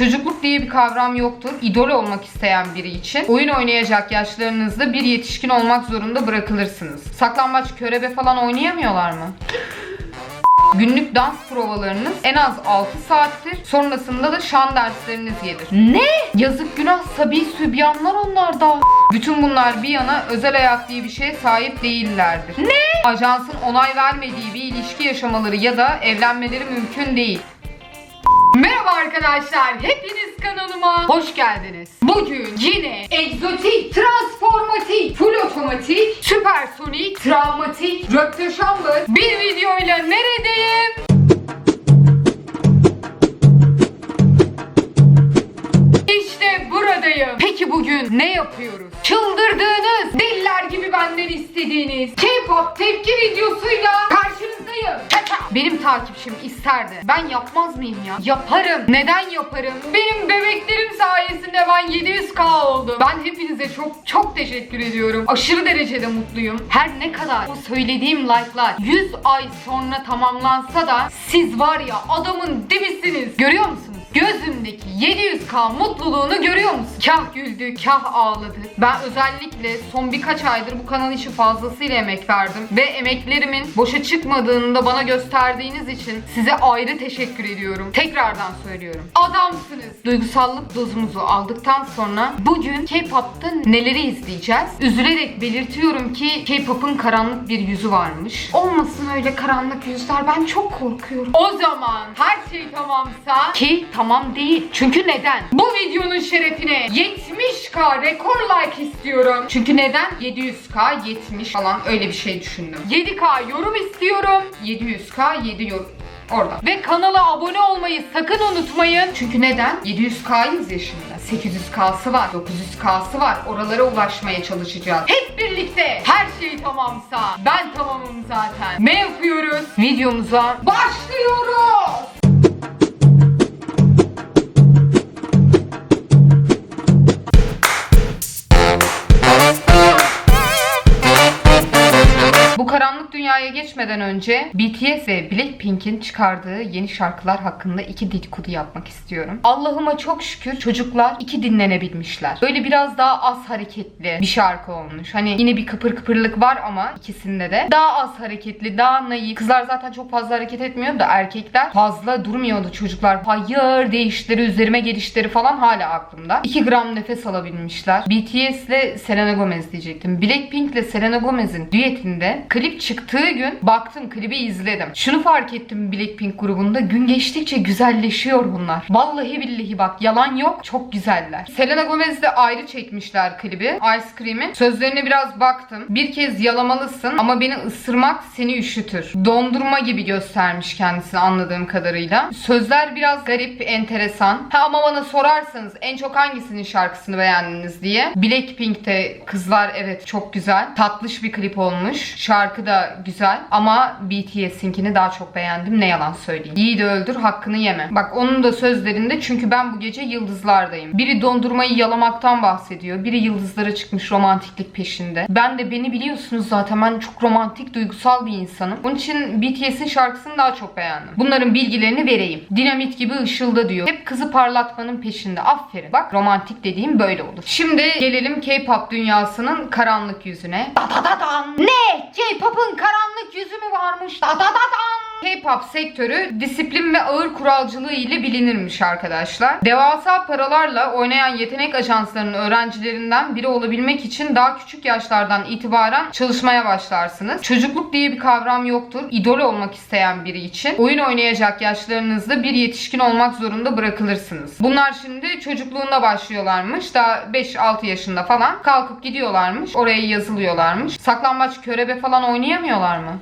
Çocukluk diye bir kavram yoktur. İdol olmak isteyen biri için oyun oynayacak yaşlarınızda bir yetişkin olmak zorunda bırakılırsınız. Saklambaç, körebe falan oynayamıyorlar mı? Günlük dans provalarınız en az 6 saattir. Sonrasında da şan dersleriniz gelir. Ne? Yazık günah sabi sübyanlar onlarda. Bütün bunlar bir yana özel hayat diye bir şeye sahip değillerdir. Ne? Ajansın onay vermediği bir ilişki yaşamaları ya da evlenmeleri mümkün değil. Merhaba arkadaşlar, hepiniz kanalıma hoş geldiniz. Bugün yine egzotik, transformatik, full otomatik, süpersonik, travmatik, röpteşambır bir videoyla neredeyim? İşte buradayım. Peki bugün ne yapıyoruz? Çıldırdığınız, deliler gibi benden istediğiniz K-pop tepki videosuyla karşınızdayım. Benim takipçim isterdi. Ben yapmaz mıyım ya? Yaparım. Neden yaparım? Benim bebeklerim sayesinde ben 700k oldum. Ben hepinize çok çok teşekkür ediyorum. Aşırı derecede mutluyum. Her ne kadar bu söylediğim like'lar 100 ay sonra tamamlansa da siz var ya adamın dibisiniz. Görüyor musunuz? Gözümdeki 700k mutluluğunu görüyor musun? Kah güldü, kah ağladı. Ben özellikle son birkaç aydır bu kanal için fazlasıyla emek verdim. Ve emeklerimin boşa çıkmadığını da bana gösterdiğiniz için size ayrı teşekkür ediyorum. Tekrardan söylüyorum. Adamsınız. Duygusallık dozumuzu aldıktan sonra bugün K-pop'ta neleri izleyeceğiz? Üzülerek belirtiyorum ki K-pop'un karanlık bir yüzü varmış. Olmasın öyle karanlık yüzler ben çok korkuyorum. O zaman her şey tamamsa ki tamam değil. Çünkü neden? Bu videonun şerefine 70k rekor like istiyorum. Çünkü neden? 700k 70 falan öyle bir şey düşündüm. 7k yorum istiyorum. 700k 7 yorum. Orada. Ve kanala abone olmayı sakın unutmayın. Çünkü neden? 700K'yız ya şimdi. 800K'sı var, 900K'sı var. Oralara ulaşmaya çalışacağız. Hep birlikte her şey tamamsa ben tamamım zaten. Ne yapıyoruz? Videomuza başlıyoruz. Bu karanlık dünyaya geçmeden önce BTS ve Blackpink'in çıkardığı yeni şarkılar hakkında iki dedikodu yapmak istiyorum. Allah'ıma çok şükür çocuklar iki dinlenebilmişler. Böyle biraz daha az hareketli bir şarkı olmuş. Hani yine bir kıpır kıpırlık var ama ikisinde de daha az hareketli, daha naif. Kızlar zaten çok fazla hareket etmiyor da erkekler fazla durmuyordu çocuklar. Hayır değişleri, üzerime gelişleri falan hala aklımda. 2 gram nefes alabilmişler. BTS ile Selena Gomez diyecektim. Blackpink ile Selena Gomez'in düetinde klip çıktığı gün baktım klibi izledim. Şunu fark ettim Blackpink grubunda gün geçtikçe güzelleşiyor bunlar. Vallahi billahi bak yalan yok çok güzeller. Selena Gomez de ayrı çekmişler klibi. Ice Cream'in. Sözlerine biraz baktım. Bir kez yalamalısın ama beni ısırmak seni üşütür. Dondurma gibi göstermiş kendisini anladığım kadarıyla. Sözler biraz garip, enteresan. Ha ama bana sorarsanız en çok hangisinin şarkısını beğendiniz diye. Blackpink'te kızlar evet çok güzel. Tatlış bir klip olmuş. Şarkı da güzel ama BTS'inkini daha çok beğendim. Ne yalan söyleyeyim. Yiğidi öldür hakkını yeme. Bak onun da sözlerinde çünkü ben bu gece yıldızlardayım. Biri dondurmayı yalamaktan bahsediyor. Biri yıldızlara çıkmış romantiklik peşinde. Ben de beni biliyorsunuz zaten ben çok romantik, duygusal bir insanım. Onun için BTS'in şarkısını daha çok beğendim. Bunların bilgilerini vereyim. Dinamit gibi ışılda diyor. Hep kızı parlatmanın peşinde. Aferin. Bak romantik dediğim böyle olur. Şimdi gelelim K-pop dünyasının karanlık yüzüne. Da da da dan. Ne? K-pop'un karanlık yüzü mü varmış? Da da da dan. K-pop sektörü disiplin ve ağır kuralcılığı ile bilinirmiş arkadaşlar. Devasa paralarla oynayan yetenek ajanslarının öğrencilerinden biri olabilmek için daha küçük yaşlardan itibaren çalışmaya başlarsınız. Çocukluk diye bir kavram yoktur. İdol olmak isteyen biri için oyun oynayacak yaşlarınızda bir yetişkin olmak zorunda bırakılırsınız. Bunlar şimdi çocukluğunda başlıyorlarmış. Daha 5-6 yaşında falan kalkıp gidiyorlarmış. Oraya yazılıyorlarmış. Saklambaç, körebe falan oynayamıyorlar mı?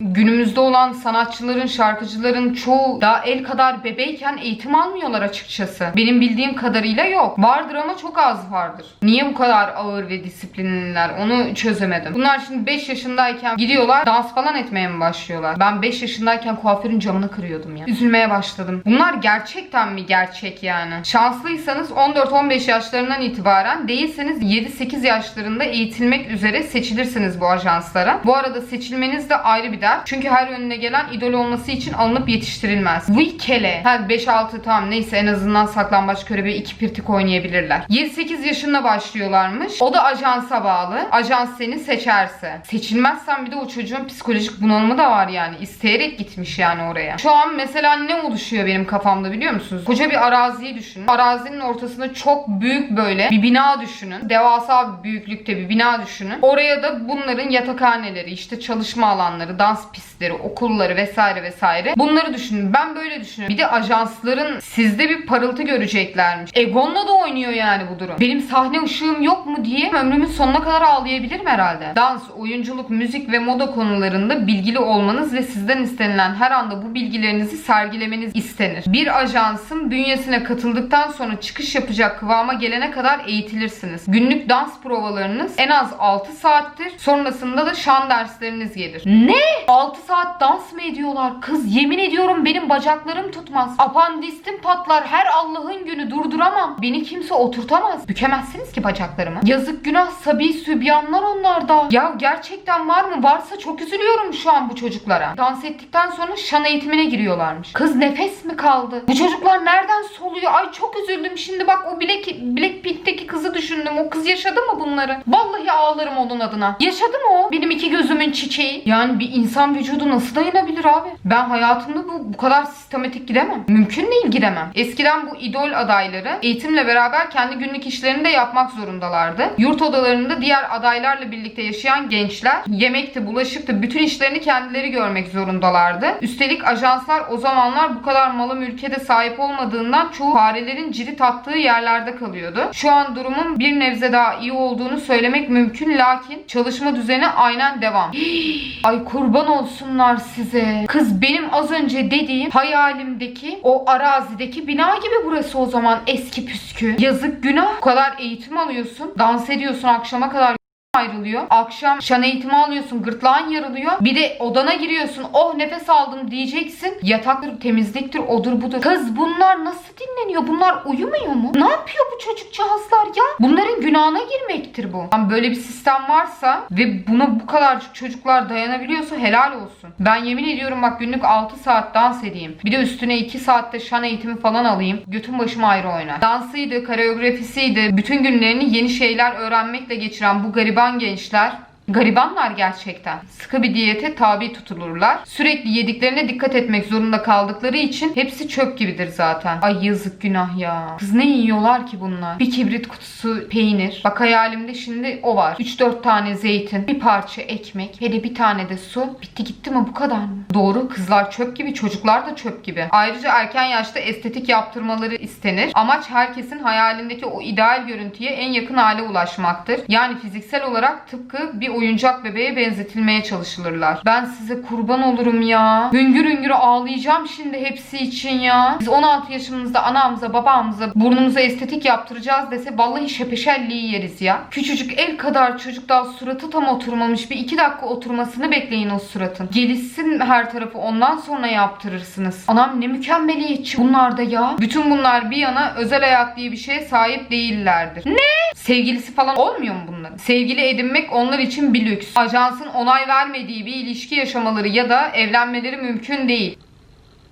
Günümüzde olan sanatçıların, şarkıcıların çoğu daha el kadar bebeyken eğitim almıyorlar açıkçası. Benim bildiğim kadarıyla yok. Vardır ama çok az vardır. Niye bu kadar ağır ve disiplinliler onu çözemedim. Bunlar şimdi 5 yaşındayken gidiyorlar dans falan etmeye mi başlıyorlar? Ben 5 yaşındayken kuaförün camını kırıyordum ya. Üzülmeye başladım. Bunlar gerçekten mi gerçek yani? Şanslıysanız 14-15 yaşlarından itibaren değilseniz 7-8 yaşlarında eğitilmek üzere seçilirsiniz bu ajanslara. Bu arada seçilmeniz de ayrı bir ders. Eder. Çünkü her önüne gelen idol olması için alınıp yetiştirilmez. Vikele. Ha 5-6 tamam neyse en azından saklambaç görevi iki pirtik oynayabilirler. 7-8 yaşında başlıyorlarmış. O da ajansa bağlı. Ajans seni seçerse. Seçilmezsen bir de o çocuğun psikolojik bunalımı da var yani. İsteyerek gitmiş yani oraya. Şu an mesela ne oluşuyor benim kafamda biliyor musunuz? Koca bir araziyi düşünün. Arazinin ortasında çok büyük böyle bir bina düşünün. Devasa büyüklükte bir bina düşünün. Oraya da bunların yatakhaneleri, işte çalışma alanları, dans pistleri, okulları vesaire vesaire. Bunları düşünün. Ben böyle düşünüyorum. Bir de ajansların sizde bir parıltı göreceklermiş. Egon'la da oynuyor yani bu durum. Benim sahne ışığım yok mu diye ömrümün sonuna kadar ağlayabilirim herhalde. Dans, oyunculuk, müzik ve moda konularında bilgili olmanız ve sizden istenilen her anda bu bilgilerinizi sergilemeniz istenir. Bir ajansın bünyesine katıldıktan sonra çıkış yapacak kıvama gelene kadar eğitilirsiniz. Günlük dans provalarınız en az 6 saattir. Sonrasında da şan dersleriniz gelir. Ne? 6 saat dans mı ediyorlar? Kız yemin ediyorum benim bacaklarım tutmaz. Apandistim patlar. Her Allah'ın günü durduramam. Beni kimse oturtamaz. Bükemezsiniz ki bacaklarımı. Yazık günah sabi sübyanlar onlarda. Ya gerçekten var mı? Varsa çok üzülüyorum şu an bu çocuklara. Dans ettikten sonra şan eğitimine giriyorlarmış. Kız nefes mi kaldı? Bu çocuklar nereden soluyor? Ay çok üzüldüm. Şimdi bak o Black, Blackpink'teki kızı düşündüm. O kız yaşadı mı bunları? Vallahi ağlarım onun adına. Yaşadı mı o? Benim iki gözümün çiçeği. Yani bir insan vücudu nasıl dayanabilir abi? Ben hayatımda bu, bu kadar sistematik gidemem. Mümkün değil gidemem. Eskiden bu idol adayları eğitimle beraber kendi günlük işlerini de yapmak zorundalardı. Yurt odalarında diğer adaylarla birlikte yaşayan gençler yemekti, bulaşıktı, bütün işlerini kendileri görmek zorundalardı. Üstelik ajanslar o zamanlar bu kadar malı mülke de sahip olmadığından çoğu farelerin cirit attığı yerlerde kalıyordu. Şu an durumun bir nebze daha iyi olduğunu söylemek mümkün lakin çalışma düzeni aynen devam. Ay kurban olsunlar size. Kız benim az önce dediğim hayalimdeki o arazideki bina gibi burası o zaman eski püskü. Yazık günah. Bu kadar eğitim alıyorsun. Dans ediyorsun akşama kadar ayrılıyor. Akşam şan eğitimi alıyorsun. Gırtlağın yarılıyor. Bir de odana giriyorsun. Oh nefes aldım diyeceksin. Yataktır, temizliktir, odur budur. Kız bunlar nasıl dinleniyor? Bunlar uyumuyor mu? Ne yapıyor bu çocukcağızlar ya? Bunların günahına girmektir bu. Yani böyle bir sistem varsa ve buna bu kadar çocuklar dayanabiliyorsa helal olsun. Ben yemin ediyorum bak günlük 6 saat dans edeyim. Bir de üstüne 2 saatte şan eğitimi falan alayım. Götüm başım ayrı oynar. Dansıydı, koreografisiydi. Bütün günlerini yeni şeyler öğrenmekle geçiren bu gariban gençler Garibanlar gerçekten. Sıkı bir diyete tabi tutulurlar. Sürekli yediklerine dikkat etmek zorunda kaldıkları için hepsi çöp gibidir zaten. Ay yazık günah ya. Kız ne yiyorlar ki bunlar? Bir kibrit kutusu peynir. Bak hayalimde şimdi o var. 3-4 tane zeytin, bir parça ekmek ve de bir tane de su. Bitti gitti mi bu kadar mı? Doğru kızlar çöp gibi, çocuklar da çöp gibi. Ayrıca erken yaşta estetik yaptırmaları istenir. Amaç herkesin hayalindeki o ideal görüntüye en yakın hale ulaşmaktır. Yani fiziksel olarak tıpkı bir oyuncak bebeğe benzetilmeye çalışılırlar. Ben size kurban olurum ya. Hüngür hüngür ağlayacağım şimdi hepsi için ya. Biz 16 yaşımızda anamıza babamıza burnumuza estetik yaptıracağız dese vallahi şepeşelliği yeriz ya. Küçücük el kadar çocuk daha suratı tam oturmamış. Bir iki dakika oturmasını bekleyin o suratın. Gelişsin her tarafı ondan sonra yaptırırsınız. Anam ne mükemmeliyetçi bunlar da ya. Bütün bunlar bir yana özel hayat diye bir şeye sahip değillerdir. Ne? Sevgilisi falan olmuyor mu bunların? Sevgili edinmek onlar için bir lüks. Ajansın onay vermediği bir ilişki yaşamaları ya da evlenmeleri mümkün değil.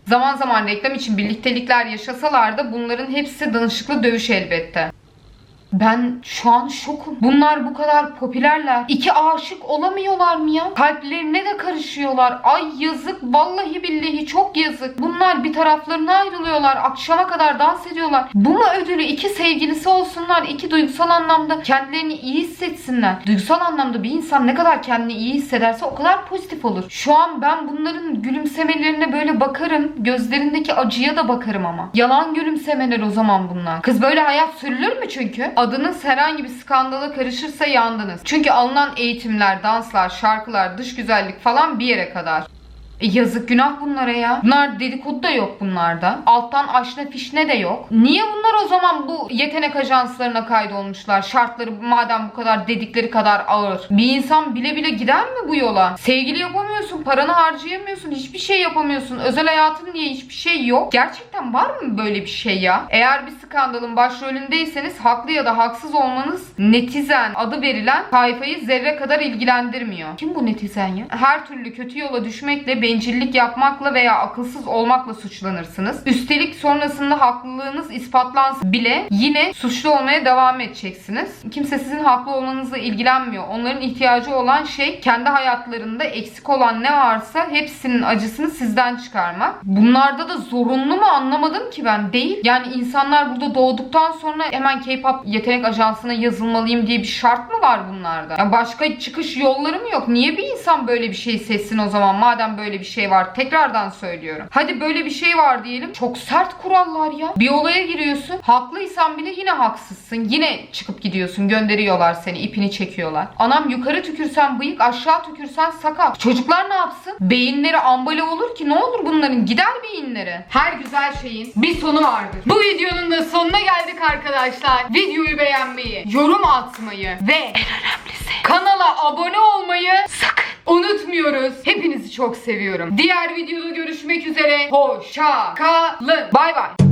Zaman zaman reklam için birliktelikler yaşasalar da bunların hepsi danışıklı dövüş elbette. Ben şu an şokum. Bunlar bu kadar popülerler. İki aşık olamıyorlar mı ya? Kalplerine de karışıyorlar. Ay yazık. Vallahi billahi çok yazık. Bunlar bir taraflarına ayrılıyorlar. Akşama kadar dans ediyorlar. Bu mu ödülü? İki sevgilisi olsunlar. iki duygusal anlamda kendilerini iyi hissetsinler. Duygusal anlamda bir insan ne kadar kendini iyi hissederse o kadar pozitif olur. Şu an ben bunların gülümsemelerine böyle bakarım. Gözlerindeki acıya da bakarım ama. Yalan gülümsemeler o zaman bunlar. Kız böyle hayat sürülür mü çünkü? Adınız herhangi bir skandala karışırsa yandınız. Çünkü alınan eğitimler, danslar, şarkılar, dış güzellik falan bir yere kadar. E yazık günah bunlara ya. Bunlar dedikodu da yok bunlarda. Alttan aşna fişne de yok. Niye bunlar o zaman bu yetenek ajanslarına kaydolmuşlar? Şartları madem bu kadar dedikleri kadar ağır. Bir insan bile bile gider mi bu yola? Sevgili yapamıyorsun, paranı harcayamıyorsun, hiçbir şey yapamıyorsun. Özel hayatın diye hiçbir şey yok. Gerçekten var mı böyle bir şey ya? Eğer bir skandalın başrolündeyseniz haklı ya da haksız olmanız netizen adı verilen tayfayı zerre kadar ilgilendirmiyor. Kim bu netizen ya? Her türlü kötü yola düşmekle, bencillik yapmakla veya akılsız olmakla suçlanırsınız. Üstelik sonrasında haklılığınız ispatlansın bile yine suçlu olmaya devam edeceksiniz. Kimse sizin haklı olmanızla ilgilenmiyor. Onların ihtiyacı olan şey kendi hayatlarında eksik olan ne varsa hepsinin acısını sizden çıkarmak. Bunlarda da zorunlu mu anlamadım ki ben. Değil. Yani insanlar burada doğduktan sonra hemen K-pop yetenek ajansına yazılmalıyım diye bir şart mı var bunlarda? Ya başka çıkış yolları mı yok? Niye bir insan böyle bir şey seçsin o zaman madem böyle bir şey var? Tekrardan söylüyorum. Hadi böyle bir şey var diyelim. Çok sert kurallar ya. Bir olaya giriyorsun. Haklıysan bile yine haksızsın. Yine çıkıp gidiyorsun. Gönderiyorlar seni. ipini çekiyorlar. Anam yukarı tükürsen bıyık aşağı tükürsen sakal. Çocuklar ne yapsın? Beyinleri ambale olur ki ne olur bunların? Gider beyinleri. Her güzel şeyin bir sonu vardır. Bu videonun da sonuna geldik arkadaşlar. Videoyu beğenmeyi, yorum atmayı ve en önemlisi kanala abone olmayı sakın unutmuyoruz. Hepinizi çok seviyorum. Diğer videoda görüşmek üzere. Hoşça kalın. Bay bay.